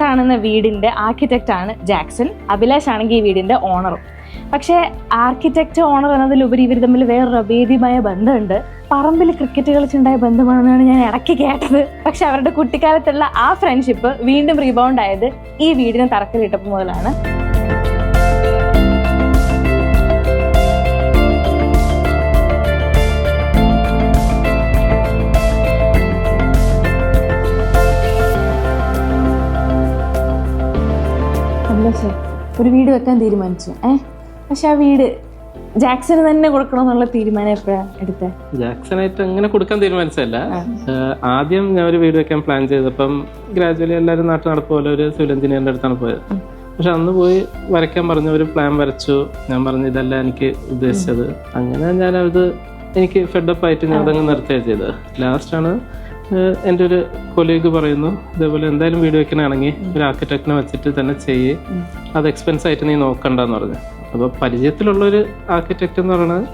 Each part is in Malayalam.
കാണുന്ന ആർക്കിടെക്റ്റ് ആണ് ജാക്സൺ. അഭിലാഷ് ആണെങ്കിൽ ഈ വീടിന്റെ ഓണറും പക്ഷേ ആർക്കിടെക്റ്റ് ഓണർ എന്നതിലുപരി ഇവർ തമ്മിൽ വേറൊരു അഭേദ്യമായ ബന്ധമുണ്ട്. പറമ്പിൽ ക്രിക്കറ്റ് കളിച്ചുണ്ടായ ബന്ധമാണെന്നാണ് ഞാൻ ഇടയ്ക്ക് കേട്ടത്. പക്ഷെ അവരുടെ കുട്ടിക്കാലത്തുള്ള ആ ഫ്രണ്ട്ഷിപ്പ് വീണ്ടും റീബൗണ്ട് ആയത് ഈ വീടിന് തറക്കല്ലിട്ടപ്പോൾ മുതലാണ്. അഭിലാഷേ ഒരു വീട് വെക്കാൻ തീരുമാനിച്ചു. ഏ? പക്ഷെ ആ വീട് ജാക്സന് തന്നെ കൊടുക്കണമെന്നുള്ള തീരുമാനം എപ്പോഴാണ് എടുത്തത് ജാക്സനായിട്ട് അങ്ങനെ കൊടുക്കാൻ തീരുമാനിച്ചല്ല ആദ്യം ഞാൻ ഒരു വീട് വെക്കാൻ പ്ലാൻ ചെയ്തപ്പം ഗ്രാജുവലി എല്ലാവരും നാട്ടിൽ നടപ്പ് പോലെ ഒരു സിവിൽ എഞ്ചിനീയറിന്റെ അടുത്താണ് പോയത്. പക്ഷെ അന്ന് പോയി വരയ്ക്കാൻ പറഞ്ഞു ഒരു പ്ലാൻ വരച്ചു. ഞാൻ പറഞ്ഞു ഇതല്ല എനിക്ക് ഉദ്ദേശിച്ചത്. അങ്ങനെ ഞാൻ അത് എനിക്ക് ഫെഡപ്പ് ആയിട്ട് ഞാൻ അതങ്ങ് നിർത്തുകയാണ് ചെയ്തത്. ലാസ്റ്റാണ് എന്റെ ഒരു കൊലീഗ് പറയുന്നു ഇതേപോലെ എന്തായാലും വീട് വെക്കണമെങ്കിൽ ഒരു ആർക്കിടെക്റ്റിനെ വെച്ചിട്ട് തന്നെ ചെയ്യ്. അത് എക്സ്പെൻസ് ആയിട്ട് നീ നോക്കണ്ടെന്ന് പറഞ്ഞു. അപ്പോൾ പരിചയത്തിലുള്ള ഒരു ആർക്കിടെക്റ്റ് എന്ന് പറയുന്നത്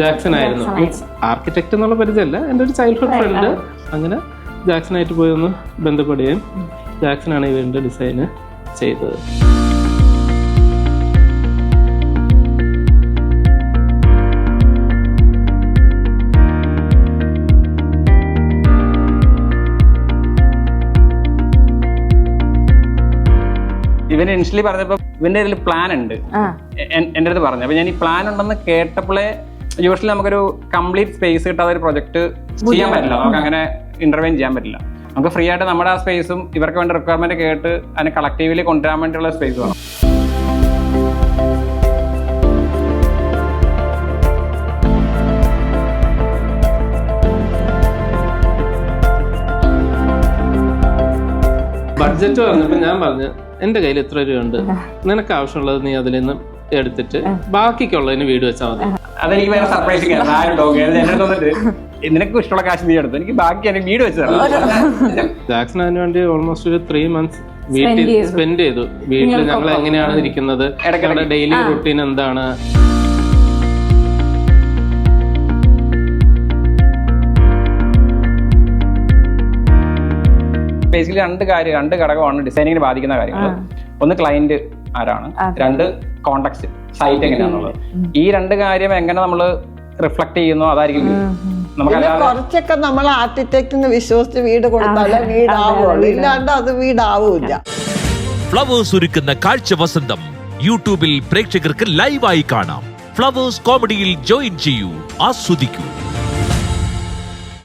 ജാക്സൺ ആയിരുന്നു. മീൻസ് ആർക്കിടെക്ട് എന്നുള്ള പരിചയമല്ല എന്റെ ഒരു ചൈൽഡ്ഹുഡ് ഫ്രണ്ട് അങ്ങനെ ജാക്സൺ ആയിട്ട് പോയി ഒന്ന് ബന്ധപ്പെടുകയും ജാക്സനാണ് ഈ വീടിന്റെ ഡിസൈന് ചെയ്തത്. ഇവന് ഇനിഷ്യലി പറഞ്ഞപ്പോ ഇവന്റെ ഒരു പ്ലാൻ ഉണ്ട്. എന്റെ അടുത്ത് പറഞ്ഞു. അപ്പൊ ഞാൻ ഈ പ്ലാൻ ഉണ്ടെന്ന് കേട്ടപ്പോഴേ യൂഷ്വലി നമുക്കൊരു കംപ്ലീറ്റ് സ്പേസ് കിട്ടാതെ ഒരു പ്രൊജക്ട് ചെയ്യാൻ പറ്റില്ല. നമുക്ക് അങ്ങനെ ഇന്റർവെയിൻ ചെയ്യാൻ പറ്റില്ല. നമുക്ക് ഫ്രീ ആയിട്ട് നമ്മുടെ ആ സ്പേസും ഇവർക്ക് വേണ്ട റിക്വയർമെന്റ് കേട്ട് അതിനെ കളക്റ്റീവ്ലി കൊണ്ടുവരാൻ വേണ്ടിയുള്ള സ്പേസ് വേണം. ബഡ്ജറ്റ് പറഞ്ഞപ്പോ ഞാൻ പറഞ്ഞു എന്റെ കയ്യിൽ ഇത്ര രൂപയുണ്ട്. നിനക്ക് ആവശ്യമുള്ളത് നീ അതിൽ നിന്ന് എടുത്തിട്ട് ബാക്കിക്കുള്ളതിന് വീട് വെച്ചാൽ മതി. അതെനിക്ക് വേറെ സർപ്രൈസിങ് നിനക്ക് ഇഷ്ടമുള്ള കാശ് നീ എടുത്തു? എനിക്ക് ബാക്കി എനിക്ക് വീട് വെച്ച് തരണം. ജാക്സൺ അതിന് വേണ്ടി ഓൾമോസ്റ്റ് ഒരു ത്രീ മന്ത്സ് വീട്ടിൽ സ്പെൻഡ് ചെയ്തു. വീട്ടിൽ ഞങ്ങൾ എങ്ങനെയാണ് ഇരിക്കുന്നത്? ഡെയിലി റുട്ടീൻ എന്താണ്? ബേസിക്കലി രണ്ട് കാര്യം രണ്ട് ഘടകമാണ് ഡിസൈനിങ്ങിനെ ബാധിക്കുന്ന കാര്യങ്ങൾ. ഒന്ന് ക്ലയന്റ് ആരാണ് രണ്ട് കോണ്ടാക്ട് സൈറ്റ് എങ്ങനെയാണെന്നുള്ളത് ഈ രണ്ട് കാര്യം എങ്ങനെ നമ്മൾ റിഫ്ലക്ട് ചെയ്യുന്നു അതായിരിക്കും കുറച്ചൊക്കെ നമ്മൾ ആർക്കിടെക്റ്റിന് വിശ്വസിച്ച് വീട് കൊടുത്താലേ വീടാവുള്ളൂ. ഇല്ലാണ്ട് അത് വീടാവൂല്ല. ഫ്ലവേഴ്സ് ഒരുക്കുന്ന കാഴ്ച വസന്തം യൂട്യൂബിൽ പ്രേക്ഷകർക്ക് ലൈവായി കാണാം. ഫ്ലവേഴ്സ് കോമഡിയിൽ ജോയിൻ ചെയ്യൂ ആസ്വദിക്കൂ.